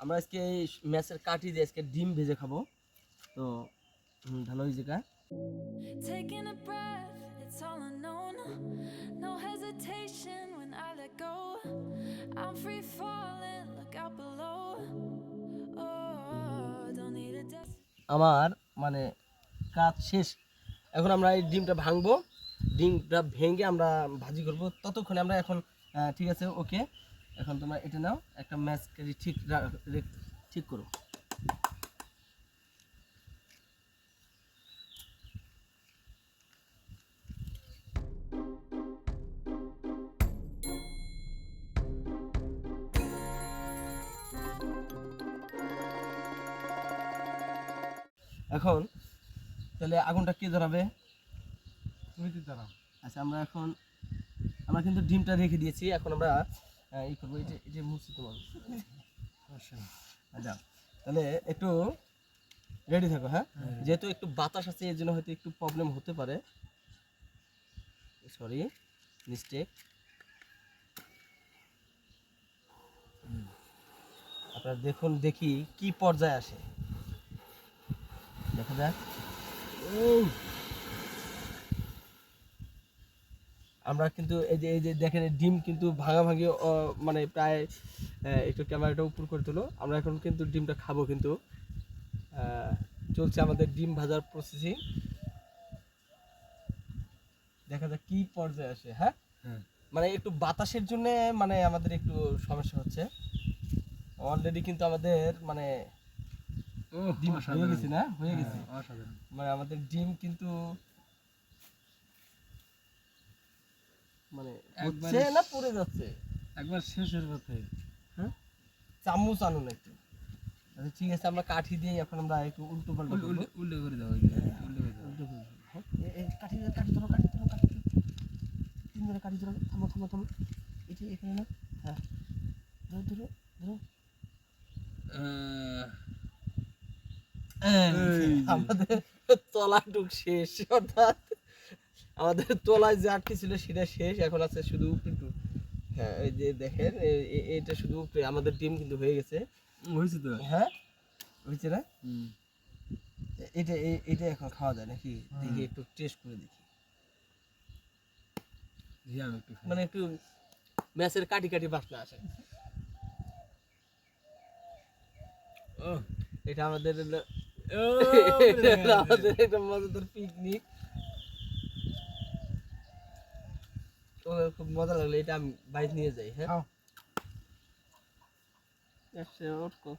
আমরা আজকে এই ম্যাচের কাটি দিয়ে আজকে ডিম ভেজে খাব তো ভালো হয়েছে কা Taking a breath, it's all unknown. No hesitation when I let go. I'm free falling, look out below. Oh, don't need a desk. আমার মানে কাজ শেষ এখন আমরা এই ডিমটা ভাঙবো ডিমটা ভেঙে আমরা ভাজি করব ততক্ষণে আমরা এখন ঠিক আছে ওকে এখন তোমরা এটা নাও একটা ম্যাচ ঠিক ঠিক করো। এখন তাহলে আগুনটা কে ধরাবে? তুমি কি দাঁড়াও আচ্ছা আমরা এখন আমরা কিন্তু ডিমটা রেখে দিয়েছি এখন আমরা আহ, ই করব এটা এটা মুছি তোমার আচ্ছা তাহলে একটু রেডি থাকো হ্যাঁ? যেহেতু একটু বাতাস আছে এর জন্য হয়তো একটু প্রবলেম হতে পারে। সরি মিস্টেক আপনারা দেখুন দেখি কি পর্যায়ে আসে। দেখা যাক। আমরা কিন্তু এই যে এই যে দেখেন ডিম কিন্তু ভাঙাভাঙি মানে প্রায় একটু ক্যামেরাটা উপর করে তুলো। আমরা এখন কিন্তু ডিমটা খাব কিন্তু। চলছে আমাদের ডিম ভাজার প্রসেসিং দেখা যাক কি পর্যায়ে আসে হ্যাঁ? হ্যাঁ। মানে একটু বাতাসের জন্য মানে আমাদের একটু সমস্যা হচ্ছে। অলরেডি কিন্তু আমাদের মানে ও ডিম হয়ে গেছে না? হয়ে গেছে। হ্যাঁ, অসাধারণ। মানে আমাদের ডিম কিন্তু মানে হচ্ছে না পড়ে যাচ্ছে একবার শেষের পথে হ্যাঁ চামচ আনুন একটু আচ্ছা ঠিক আছে আমরা কাঠি দিয়ে এখন আমরা একটু উল্টো পাল্টা উল্টে করব। উল্টে উল্টে করে দাও ওই করে দাও উল্টো করে দেবো? এ- এ, কাঠি ধরো, কাঠি ধরো, কাঠি ধরো, কাঠি তিন ধরে কাঠি ধরো, থামো, থামো, থামো। এই এখানে না, হ্যাঁ। ধরো, ধরো, ধরো। আহ, এই, আমাদের তলাটুক শেষ অর্থাৎ আমাদের তলায় যে আটকে ছিল সেটা শেষ এখন আছে শুধু উপরে হ্যাঁ এই যে দেখেন এটা শুধু আমাদের ডিম কিন্তু হয়ে গেছে। হয়েছে তো? হ্যাঁ হয়েছে না? এটা এটা এখন খাওয়া যায় নাকি? দেখি একটু টেস্ট করে দেখি। মানে একটু ম্যাচের কাটি কাটি বাসনা আসে। ও, এটা আমাদের ও, এটা আমাদের মজাদার পিকনিক খুব মজা লাগল এটা আমি বাইক নিয়ে যাই হ্যাঁ খাও। একশো ওট কর।